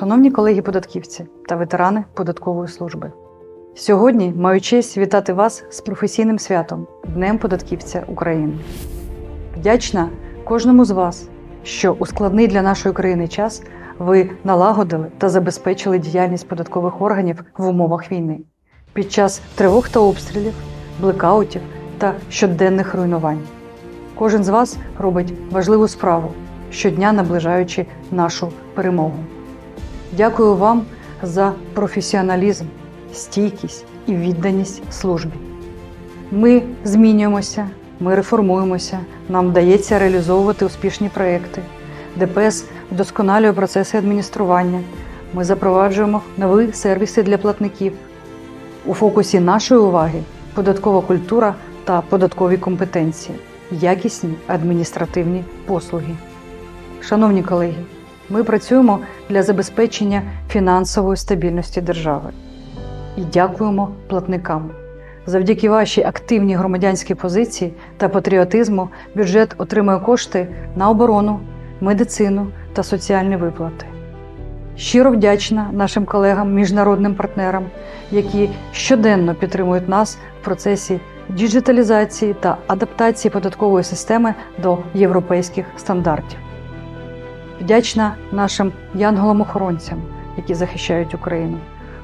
Шановні колеги-податківці та ветерани податкової служби. Сьогодні маю честь вітати вас з професійним святом Днем податківця України. Вдячна кожному з вас, що у складний для нашої країни час ви налагодили та забезпечили діяльність податкових органів в умовах війни під час тривог та обстрілів, блекаутів та щоденних руйнувань. Кожен з вас робить важливу справу, щодня наближаючи нашу перемогу. Дякую вам за професіоналізм, стійкість і відданість службі. Ми змінюємося, ми реформуємося, нам вдається реалізовувати успішні проекти. ДПС вдосконалює процеси адміністрування. Ми запроваджуємо нові сервіси для платників. У фокусі нашої уваги податкова культура та податкові компетенції, якісні адміністративні послуги. Шановні колеги, ми працюємо для забезпечення фінансової стабільності держави і дякуємо платникам. Завдяки вашій активній громадянській позиції та патріотизму бюджет отримує кошти на оборону, медицину та соціальні виплати. Щиро вдячна нашим колегам, міжнародним партнерам, які щоденно підтримують нас в процесі діджиталізації та адаптації податкової системи до європейських стандартів. Вдячна нашим янголам-охоронцям, які захищають Україну,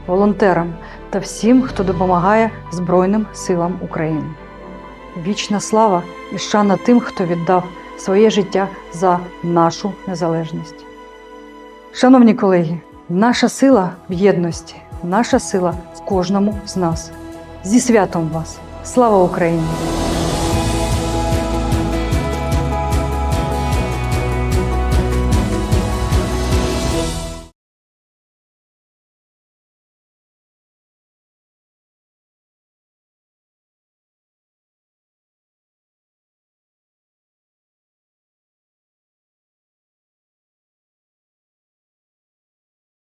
волонтерам та всім, хто допомагає Збройним силам України. Вічна слава і шана тим, хто віддав своє життя за нашу незалежність. Шановні колеги, наша сила в єдності, наша сила в кожному з нас. Зі святом вас! Слава Україні!